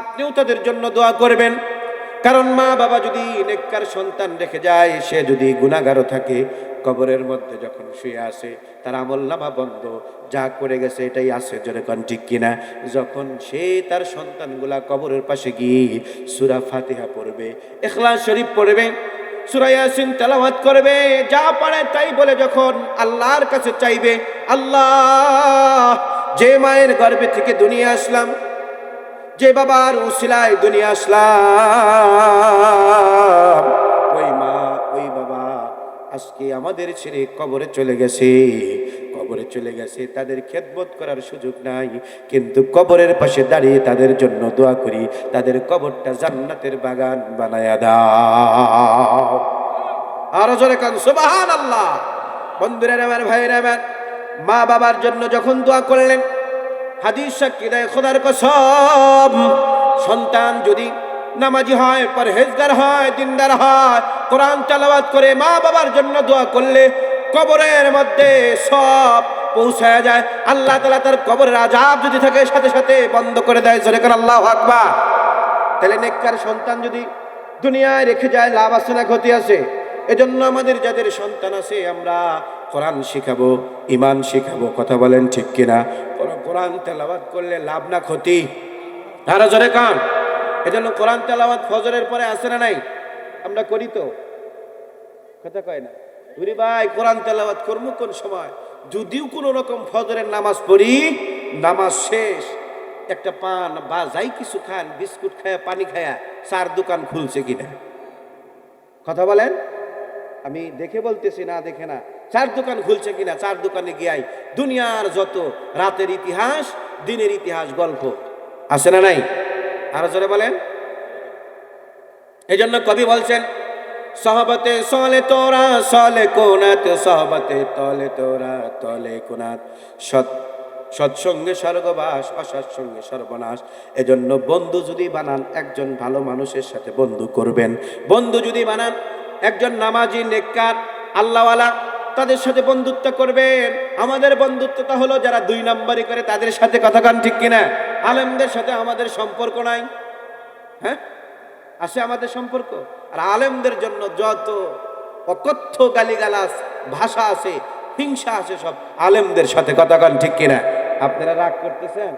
আপনিও তাদের জন্য দোয়া করবেন। কারণ মা বাবা যদি নেককার সন্তান রেখে যায়, সে যদি গুণাগারও থাকে, কবরের মধ্যে যখন শুয়ে আসে তার আমল নামা বন্ধ, যা করে গেছে এটাই আছে, জোরে কন ঠিক কিনা? যখন সে তার সন্তানগুলা কবরের পাশে গিয়ে সুরা ফাতিহা পড়বে এখলাস শরীফ পড়বে সুরাইয়াসিন তেলাওয়াত করবে, যা পারে তাই বলে যখন আল্লাহর কাছে চাইবে, আল্লাহ, যে মায়ের গর্ভে থেকে দুনিয়া আসলাম যে বাবার উসিলায় দুনিয়া আসলাম। ওই মা, ওই বাবা, আজকে আমাদের ছেড়ে কবরে চলে গেছে। কবরে চলে গেছে, তাদের খেদমত করার সুযোগ নাই। কিন্তু কবরের পাশে দাঁড়িয়ে তাদের জন্য দোয়া করি, তাদের কবরটা জান্নাতের বাগান বানায়া দাও। আরও জোরে কান সুবাহান আল্লাহ বন্ধুরা, আমার ভাইরা আমার মা বাবার জন্য যখন দোয়া করলেন হাদিস সাক্ষী দেয় খোদার কসম, সন্তান যদি নামাজি হয়, পরহেজগার হয়, দিনদার হয়, কোরআন চালাবাদ করে মা বাবার জন্য দোয়া করলে কবরের মধ্যে সব পৌঁছায় যায়। আল্লাহ তালা তার কবরের আজাব যদি থাকে, সাথে সাথে বন্ধ করে দেয়। জোরে করে আল্লাহ আকবা তাহলে নেককার সন্তান যদি দুনিয়ায় রেখে যায়, লাভ আছে না ক্ষতি আছে? এজন্য আমাদের যাদের সন্তান আছে, আমরা কোরআন শেখাবো ইমান শেখাবো, কথা বলেন ঠিক কিনা? কোরআন তেলাওয়াত করলে লাভ না ক্ষতি? আরও জোরে কান। এজন্য কোরআন তেলাওয়াত ফজরের পরে আসে না নাই? আমরা করি তো। কথা কয় না। বুড়ি ভাই, কোরআন তেলাওয়াত করব কোন সময়? যদিও কোনো রকম ফজরের নামাজ পড়ি, নামাজ শেষ, একটা পান বা যাই কিছু খান, বিস্কুট খায়া, পানি খায়া, চার দোকান খুলছে কিনা? কথা বলেন? আমি দেখে বলতেছি, না দেখে না। চার দোকান খুলছে কিনা, চার দোকানে গিয়াই দুনিয়ার যত রাতের ইতিহাস, দিনের ইতিহাস, গল্প আছে না নাই? আরও জোরে বলেন। এই জন্য কবি বলছেন, সহবতে সলে তোরা, সলে কোনাত, সহবতে তলে তোরা, তলে কোনাত। সৎ, সৎসঙ্গে স্বর্গবাস অসৎসঙ্গে সর্বনাশ। এজন্য বন্ধু যদি বানান, একজন ভালো মানুষের সাথে বন্ধু করবেন। বন্ধু যদি বানান, একজন নামাজি, নেককার, আল্লাহওয়ালা তাদের সাথে বন্ধুত্ব করবেন। আমাদের বন্ধুত্বটা হলো যারা দুই নম্বরই করে, তাদের সাথে কথা কান ঠিক কিনা? আলেমদের সাথে আমাদের সম্পর্ক নাই। হ্যাঁ? আছে আমাদের সম্পর্ক। আর আলেমদের জন্য যত অকথ্য গালিগালাস ভাষা আছে, হিংসা আছে সব, আলেমদের সাথে কথা কন ঠিক কিনা? আপনারা রাগ করতেছেন?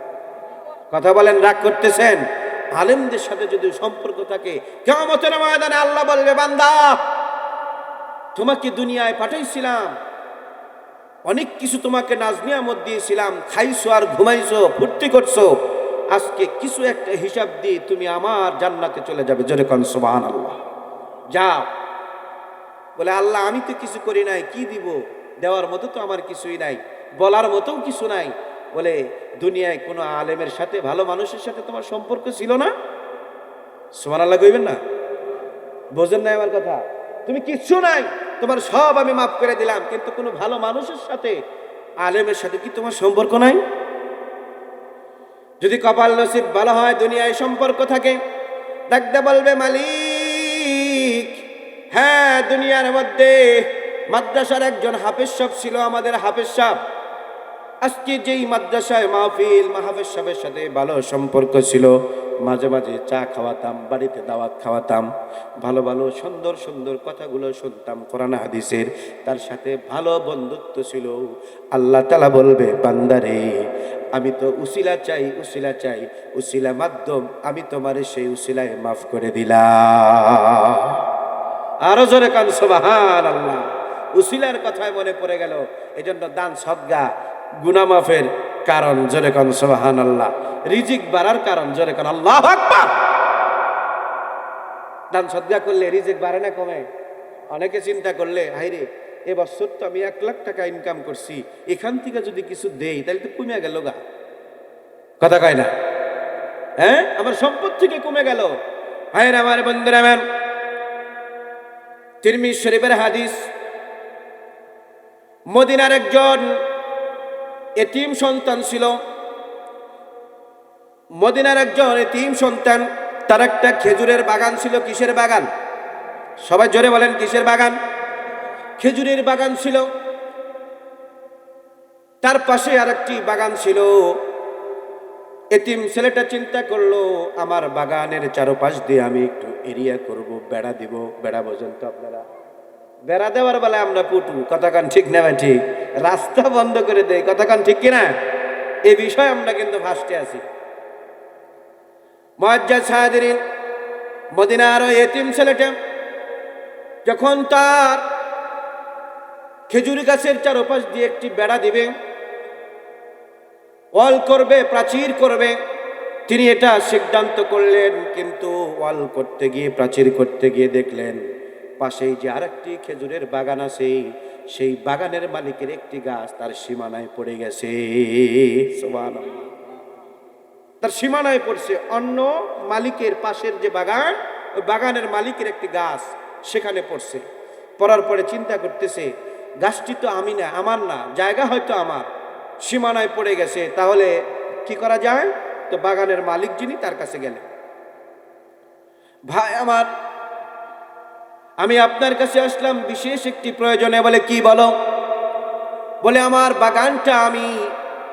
কথা বলেন, রাগ করতেছেন? আলেমদের সাথে যদি সম্পর্ক থাকে ময়দানে আল্লাহ বলবে, বান্দা তোমাকে দুনিয়ায় পাঠাইছিলাম। অনেক কিছু তোমাকে নাজনিয়ামত দিয়েছিলাম। খাইছো আর ঘুমাইছো, ফুর্তি করছ। আজকে কিছু একটা হিসাব দিয়ে তুমি আমার জান্নাতে চলে যাবে। জোরে কন সুবহান আল্লাহ যাও। বলে, আল্লাহ, আমি তো কিছু করি নাই, কি দিব? দেওয়ার মতো তো আমার কিছুই নাই, বলার মতোও কিছু নাই। বলে, দুনিয়ায় কোনো আলেমের সাথে, ভালো মানুষের সাথে তোমার সম্পর্ক ছিল না? সুমান আল্লাহ কইবেন না? বোঝেন না আমার কথা। তুমি কিচ্ছু নাই। তোমার সব আমি মাফ করে দিলাম, কিন্তু কোনো ভালো মানুষের সাথে, আলেমের সাথে কি তোমার সম্পর্ক নাই? যদি কপাল নসিব ভালো হয়, দুনিয়ায় সম্পর্ক থাকে ডাকতে বলবে মালিক হ্যাঁ দুনিয়ার মধ্যে মাদ্রাসার একজন হাফেজ সাহেব ছিল আমাদের হাফেজ সাহেব। আজকে যেই মাদ্রাসায় মাহফিল, মাহফেজ সাহেবের সাথে ভালো সম্পর্ক ছিল মাঝে মাঝে চা খাওয়াতাম, বাড়িতে দাওয়াত খাওয়াতাম। ভালো ভালো সুন্দর সুন্দর কথাগুলো শুনতাম কোরআন হাদিসের। তার সাথে ভালো বন্ধুত্ব ছিল। আল্লাহ তালা বলবে, বান্দারে, আমি তো উসিলা চাই উসিলা চাই। উসিলা মাধ্যম, আমি তোমার সেই উসিলায় মাফ করে দিলাম। আরও জোরে কান সোবাহান আল্লাহ উসিলার কথায় মনে পড়ে গেল, এজন্য দান সদ্গা গুনামাফের কারণ, জোরে কান সোবাহান আল্লাহ রিজিক বাড়ার কারণ, জোরে কান আল্লাহ দান সদ্গা করলে রিজিক বাড়ে না, কমে? অনেকে চিন্তা করলে হাইরে এ বছর তো আমি এক লাখ টাকা ইনকাম করছি, এখান থেকে যদি কিছু দেই, তাহলে তো কমে গেল গা। কথা কয় না? হ্যাঁ? আমার সম্পদ থেকে কমে গেল। ভাইয়ের আমার বন্ধুরা, আমার তিরমি শরীফের হাদিস। মদিনার একজন এতিম সন্তান ছিল। মদিনার একজন এতিম সন্তান, তার একটা খেজুরের বাগান ছিল। কিসের বাগান? সবাই জোরে বলেন, কিসের বাগান? খেজুরের বাগান ছিল। তার পাশে আর একটি বাগান ছিল। এতিম ছেলেটা চিন্তা করল, আমার বাগানের চারপাশ দিয়ে আমি একটু এরিয়া করব, বেড়া দিব, বেড়া বোঝেন তো আপনারা বেড়া দেওয়ার বেলায় আমরা পুটু কথাকান ঠিক না ঠিক রাস্তা বন্ধ করে দেয় কথাকান ঠিক কিনা? এ বিষয়ে আমরা কিন্তু ফার্স্টে আছি। মজ্জা সাহাদিন মদিনার ওই এতিম ছেলেটা যখন তার খেজুরি গাছের চারপাশ দিয়ে একটি বেড়া দিবে, ওয়াল করবে, প্রাচীর করবে, তিনি এটা সিদ্ধান্ত করলেন, কিন্তু ওয়াল করতে গিয়ে, প্রাচীর করতে গিয়ে দেখলেন পাশেই যে আরেকটি খেজুরের বাগান আছে, সেই বাগানের মালিকের একটি গাছ তার সীমানায় পড়ে গেছে। তার সীমানায় পড়ছে। অন্য মালিকের পাশের যে বাগান, ওই বাগানের মালিকের একটি গাছ সেখানে পড়ছে। পড়ার পরে চিন্তা করতেছে, গাছটি তো আমি না, আমার না, জায়গা হয়তো আমার, সীমানায় পড়ে গেছে। তাহলে কি করা যায়? তো বাগানের মালিক যিনি তার কাছে গেলেন। ভাই আমার আমি আপনার কাছে আসলাম বিশেষ একটি প্রয়োজনে বলে কি বলো? বলে আমার বাগানটা আমি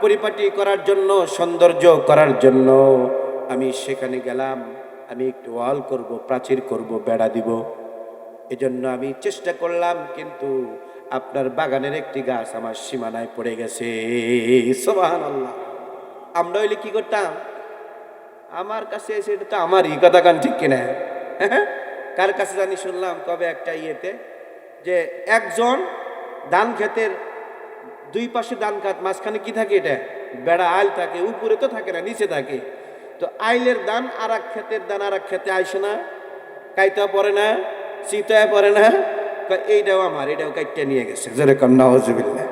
পরিপাটি করার জন্য, সৌন্দর্য করার জন্য আমি সেখানে গেলাম। আমি একটু ওয়াল করব, প্রাচীর করব, বেড়া দিব। এজন্য আমি চেষ্টা করলাম, কিন্তু আপনার বাগানের একটি গাছ আমার সীমানায় পড়ে গেছে। আল্লাহ আমরা হইলে কি করতাম? আমার কাছে এসে এটা তো আমারই, কথা কান ঠিক কিনা? হ্যাঁ? কার কাছে জানি শুনলাম কবে একটা ইয়েতে যে একজন ধান ক্ষেতের দুই পাশে ধান খাত মাঝখানে কি থাকে এটা? বেড়া, আইল থাকে, উপরে তো থাকে না, নিচে থাকে। তো আইলের দান আর এক ক্ষেতের দান আর এক ক্ষেতে আইসে না কাইতা পরে না চিতায় পরে না। এইটাও আমার এটাও কাইটা নিয়ে গেছে। যেরকম নওয়াজবিল্লা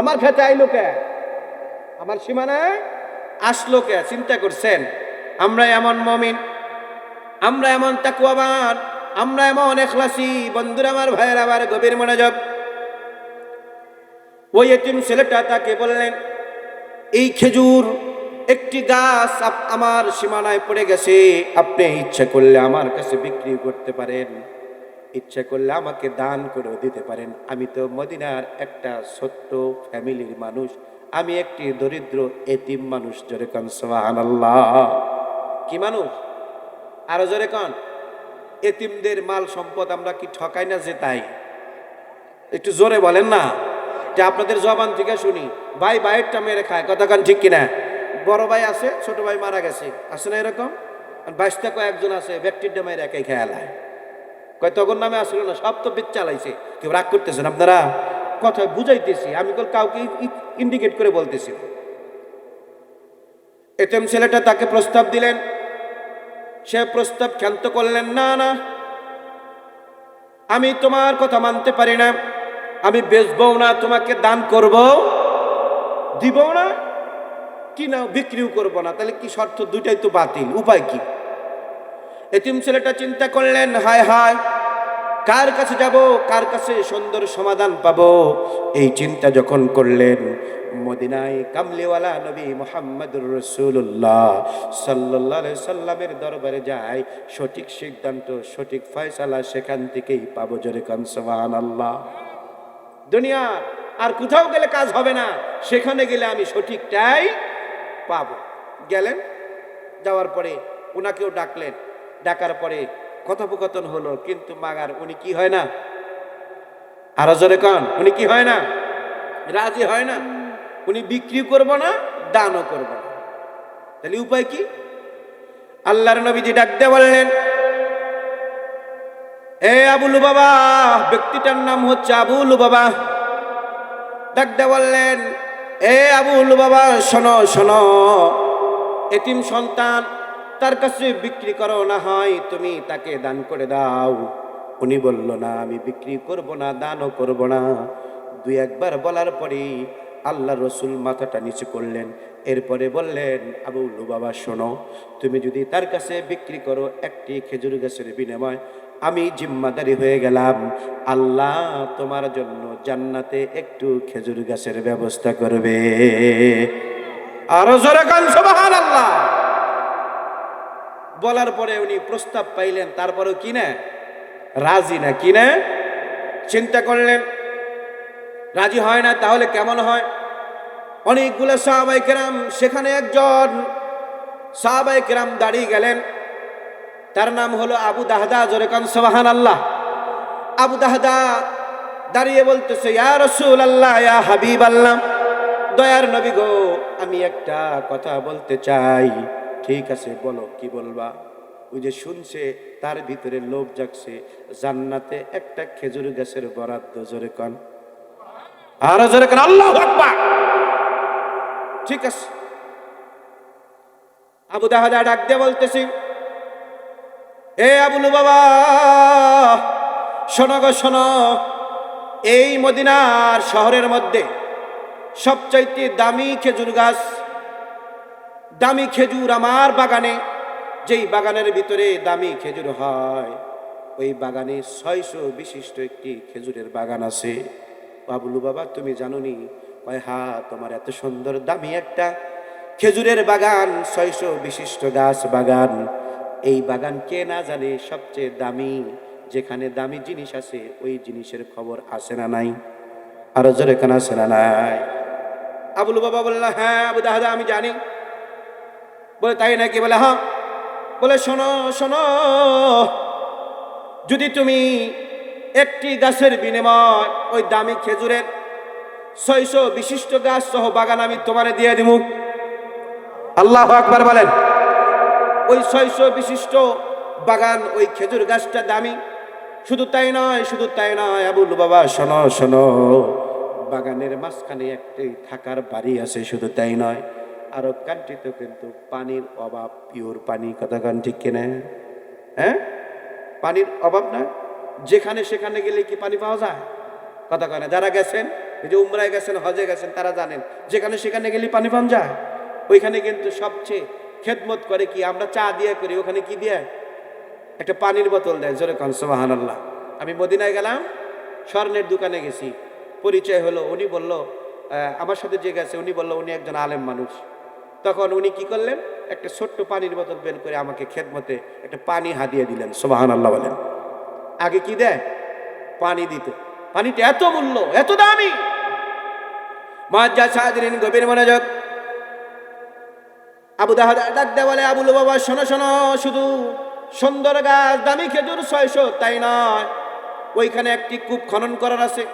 আমার খেতে আইলো কে? আমার সীমানায় আসলো কে? চিন্তা করছেন? আমরা এমন মমিন। আমরা এমন তাকুয়াবান আমরা এমন এখলাসি, বন্ধুরা আমার ভাইয়ের আবার গভীর মনোযোগ। ওই এতিম ছেলেটা তাকে বললেন, এই খেজুর একটি গাছ আমার সীমানায় পড়ে গেছে, আপনি ইচ্ছা করলে আমার কাছে বিক্রি করতে পারেন। ইচ্ছা করলে আমাকে দান করেও দিতে পারেন। আমি তো মদিনার একটা ছোট্ট ফ্যামিলির মানুষ, আমি একটি দরিদ্র এতিম মানুষ জোরে কন সোহান কি মানুষ? আরও জোরে কন। এতিমদের মাল সম্পদ আমরা কি ঠকাই না যে তাই? একটু জোরে বলেন না। যে আপনাদের জবান থেকে শুনি। ভাই, ভাইয়েরটা মেরে খায়। কথাখান ঠিক কিনা? বড় ভাই আছে, ছোট ভাই মারা গেছে। আছে না এরকম? বাইশটা কয়েকজন আছে, ব্যক্তির ডামাই একাই খেয়ালায় কয়, তখন নামে আসলো না, সব তো বেচ চালাইছে। কেউ রাগ করতেছেন আপনারা? কথা বুঝাইতেছি। আমি কল কাউকে ইন্ডিকেট করে বলতেছি। না। এতেম ছেলেটা তাকে প্রস্তাব দিলেন। সে প্রস্তাব ক্ষান্ত করলেন, না না, আমি তোমার কথা মানতে পারি না। আমি বেচবো না, তোমাকে দান করব। দিব না কি না বিক্রিও করব না। তাহলে কি শর্ত? দুইটাই তো বাতিল। উপায় কি? এতিম ছেলেটা চিন্তা করলেন, হায় হায় কার কাছে যাব, কার কাছে সুন্দর সমাধান পাবো? এই চিন্তা যখন করলেন, মদিনায় কামলিওয়ালা নবী মোহাম্মদুর রসুল্লাহ সাল্লাহ সাল্লামের দরবারে যায়, সঠিক সিদ্ধান্ত, সঠিক ফয়সালা সেখান থেকেই পাবো জোরে কনসবান আল্লাহ দুনিয়া আর কোথাও গেলে কাজ হবে না, সেখানে গেলে আমি সঠিকটাই পাব। গেলেন, যাওয়ার পরে ওনাকেও ডাকলেন, ডাকার পরে কথোপকথন হলো, কিন্তু মাগার, উনি কি হয় না? আরও জোরে কন, উনি কি হয় না? রাজি হয় না? উনি বিক্রি করব না, দানও করব না। তাহলে উপায় কি? আল্লাহর নবীজি ডাক দিয়ে বললেন, এ আবুলু বাবা, ব্যক্তিটার নাম হচ্ছে আবুলু বাবা। ডাক দিয়ে বললেন, এ আবুলু বাবা, শোনো শোনো, এতিম সন্তান তার কাছে বিক্রি করো না হয়, তুমি তাকে দান করে দাও। উনি বলল, না, আমি বিক্রি করব না, দানও করব না। দুই একবার বলার পরেই আল্লাহ রসুল মাথাটা নিচু করলেন। এরপরে বললেন আবুল্লু বাবা, শোনো, তুমি যদি তার কাছে বিক্রি করো একটি খেজুর গাছের বিনিময়, আমি জিম্মাদারি হয়ে গেলাম। আল্লাহ তোমার জন্য জান্নাতে একটু খেজুর গাছের ব্যবস্থা করবে। আরও জোরে কান সুবহান আল্লাহ বলার পরে উনি প্রস্তাব পাইলেন, তারপরেও কি না রাজি না কি না চিন্তা করলেন, রাজি হয় না, তাহলে কেমন হয়? অনেকগুলো সাহাবাই কেরাম, সেখানে একজন সাহাবাই কিরাম দাঁড়িয়ে গেলেন। তার নাম হলো আবু দাহদা, জোরে কান সোহান আল্লাহ আবু দাহদা দাঁড়িয়ে বলতেছে, ইয়া রসুল আল্লাহ ইয়া হাবিব আল্লাহ দয়ার নবী গো, আমি একটা কথা বলতে চাই। ঠিক আছে, বলো, কি বলবা? ওই যে শুনছে, তার ভিতরে লোভ জাগছে, জান্নাতে একটা খেজুর গাছের বরাদ্দ জোরে কন। আর জোরে কন, আল্লাহ ঠিক আছে। আবু দাহাদা ডাক দিয়ে বলতেছি, এ আবুলু বাবা শোনো গো, শোনো। এই মদিনার শহরের মধ্যে সবচাইতে দামি খেজুর গাছ দামি খেজুর আমার বাগানে। যেই বাগানের ভিতরে দামি খেজুর হয়, ওই বাগানে ছয়শো বিশিষ্ট একটি খেজুরের বাগান আছে। বাবুলু বাবা, তুমি জানোনি? কয়, হা, তোমার এত সুন্দর দামি একটা খেজুরের বাগান, ছয়শো বিশিষ্ট গাছ বাগান। এই বাগান কে না জানে সবচেয়ে দামি, যেখানে দামি জিনিস আছে, ওই জিনিসের খবর আছে না নাই? আরও জোরে কেন আছে না নাই? আবুল বাবা বলল হ্যাঁ আবু আমি জানি। বলে তাই নাকি? বলে হ্যাঁ। বলে, শোনো শোনো। যদি তুমি একটি গাছের বিনিময় ওই দামি খেজুরের ছয়শো বিশিষ্ট গাছ সহ বাগান আমি তোমারে দিয়ে দিব আল্লাহ আকবার বলেন, ওই ছয়শো বিশিষ্ট বাগান, ওই খেজুর গাছটা দামি? শুধু তাই নয়, শুধু তাই নয়, আবুল বাবা, শোনো শোনো। বাগানের মাঝখানে একটি থাকার বাড়ি আছে, শুধু তাই নয়। আরব কান্ট্রিতে কিন্তু পানির অভাব, পিওর পানি, কথা কান ঠিক কিনা? হ্যাঁ? পানির অভাব না? যেখানে সেখানে গেলে কি পানি পাওয়া যায়? কথা কয় না যারা গেছেন, এই যে উমরায় গেছেন, হজে গেছেন, তারা জানেন, যেখানে সেখানে গেলে পানি পান যায়। ওইখানে কিন্তু সবচেয়ে খেদমত করে কি, আমরা চা দিয়ে করি, ওখানে কি দিয়ে? একটা পানির বোতল দেয়, জোরে কন আমি মদিনায় গেলাম, স্বর্ণের দোকানে গেছি। পরিচয় হলো, উনি বলল আমার সাথে যে গেছে, উনি বলল, উনি একজন আলেম মানুষ। তখন উনি কি করলেন? একটা ছোট্ট পানির বোতল বের করে আমাকে খেদমতে একটা পানি হাদিয়ে দিলেন সোহান আল্লাহ বলেন। আগে কি দেয়? পানি দিত। পানিটা এত মূল্য, এত দামি। মজ্জা সাদিন গভীর মনোযোগ। আবু দাহাদা ডাক দে বলে আবুল বাবা শোনো শোনো, শুধু সুন্দর গাছ, দামি খেজুর ছয়শো, তাই নয়। ওইখানে একটি কূপ খনন করার আছে।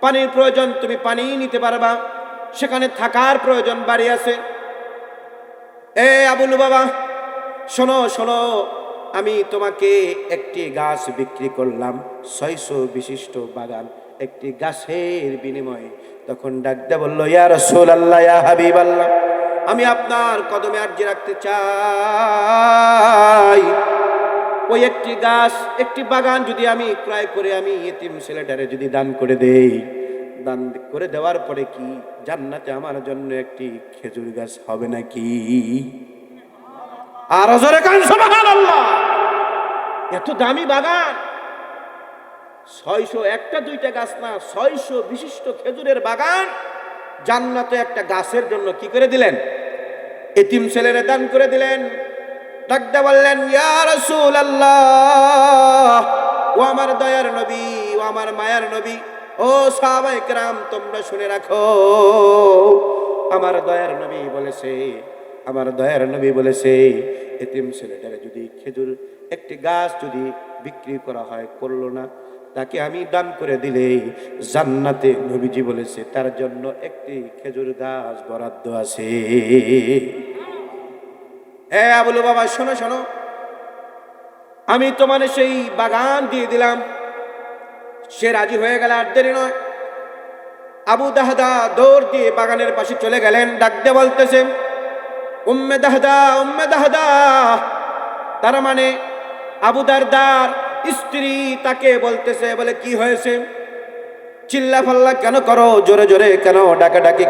পানির প্রয়োজন, তুমি পানি নিতে পারবা। সেখানে থাকার প্রয়োজন বাড়ি আছে। এ আবুল বাবা, শোনো শোনো, আমি তোমাকে একটি গাছ বিক্রি করলাম, ছয়শো বিশিষ্ট বাগান, একটি গাছের বিনিময়ে। তখন ডাকতে বলল, ইয়া রসুল আল্লাহ হাবিব আল্লাহ আমি আপনার কদমে আর্জি রাখতে চাই। ওই একটি গাছ, একটি বাগান যদি আমি ক্রয় করে আমি এতিম ছেলেটারে যদি দান করে দেই। দান করে দেওয়ার পরে কি জান্নাতে আমার জন্য একটি খেজুর গাছ হবে নাকি? আর এত দামি বাগান। ছয়শো একটা দুইটা গাছ না, ছয়শো বিশিষ্ট খেজুরের বাগান। জান্নাতে একটা গাছের জন্য কি করে দিলেন? এতিম ছেলেরে দান করে দিলেন। ডাকতে বললেন ও আমার দয়ার নবী, ও আমার মায়ার নবী ও সাহাবায়ে কেরাম তোমরা শুনে রাখো। আমার দয়ার নবী বলেছে, আমার দয়ার নবী বলেছে, এতিম ছেলেটারে যদি খেজুর, একটি গাছ যদি বিক্রি করা হয়, করল না, তাকে আমি দান করে দিলে, জান্নাতে নবীজি বলেছে, তার জন্য একটি খেজুর গাছ বরাদ্দ আছে। হ্যাঁ আবুল বাবা, শোনো শোনো। আমি তোমার সেই বাগান দিয়ে দিলাম। সে রাজি হয়ে গেল আর দেরি নয়। আবু দাহদা দৌড় দিয়ে বাগানের পাশে চলে গেলেন ডাকতে বলতেছে, উম্মে দাহদা উম্মে দাহদা। তার মানে আবু দারদার স্ত্রী তাকে বলতেছে, বলে, কি হয়েছে? চিল্লা ফাল্লা কেন করো? জোরে জোরে কেন ডাকাডাকি